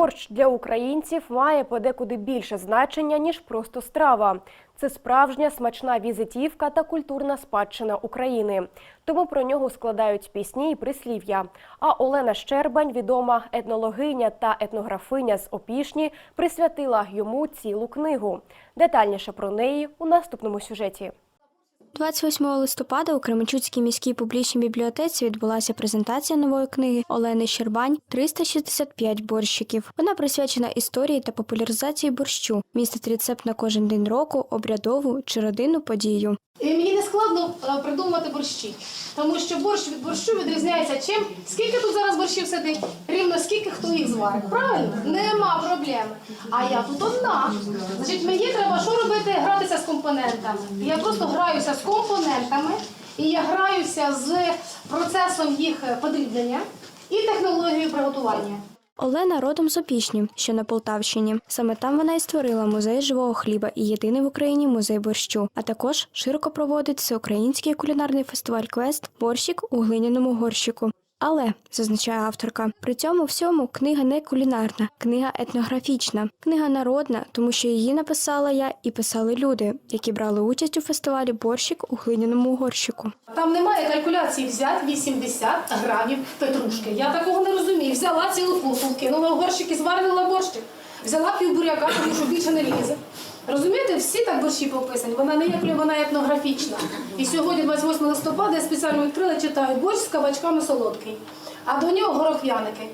Борщ для українців має подекуди більше значення, ніж просто страва. Це справжня смачна візитівка та культурна спадщина України. Тому про нього складають пісні і прислів'я. А Олена Щербань, відома етнологиня та етнографиня з Опішні, присвятила йому цілу книгу. Детальніше про неї у наступному сюжеті. 28 листопада у Кременчуцькій міській публічній бібліотеці відбулася презентація нової книги Олени Щербань «365 борщиків. Вона присвячена історії та популяризації борщу, містить рецепт на кожен день року, обрядову чи родинну подію. І мені не складно е, придумати борщі, тому що борщ від борщу відрізняється чим? Скільки тут зараз борщів сидить? Рівно скільки хто їх зварить. Правильно? Нема проблеми. А я тут одна. Значить, мені робити? Гратися з компонентами. Я просто граюся з компонентами, і я граюся з процесом їх е, подрібнення і технологією приготування. Олена родом з Опішні, що на Полтавщині. Саме там вона і створила музей живого хліба і єдиний в Україні музей борщу. А також широко проводить всеукраїнський кулінарний фестиваль Квест Борщик у глиняному горщику. Але, зазначає авторка, при цьому всьому книга не кулінарна, книга етнографічна, книга народна, тому що її написала я і писали люди, які брали участь у фестивалі Борщик у глиняному горщику. Там немає калькуляції взяти 80 грамів петрушки. Я такого не розумію. Взяла цілу фурку, вкинула в горщик і зварила борщик. Взяла пів буряка, тому що більше не лізе. Розумієте, всі так борщі пописані. Вона не є вона етнографічна. І сьогодні, 28 листопада, я спеціально відкрила, читаю борщ з кабачками солодкий, а до нього горохвяники.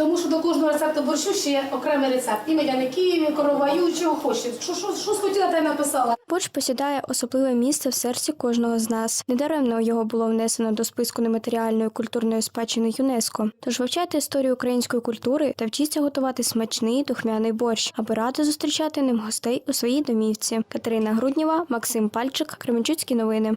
Тому що до кожного рецепту борщу ще є окремий рецепт. І медяників, і короваю, чого хочете. Що, що, що схотіла, та й написала. Борщ посідає особливе місце в серці кожного з нас. Недаремно його було внесено до списку нематеріальної культурної спадщини ЮНЕСКО. Тож вивчайте історію української культури та вчіться готувати смачний духмяний борщ, аби радо зустрічати ним гостей у своїй домівці. Катерина Грудніва, Максим Пальчик, Кременчуцькі новини.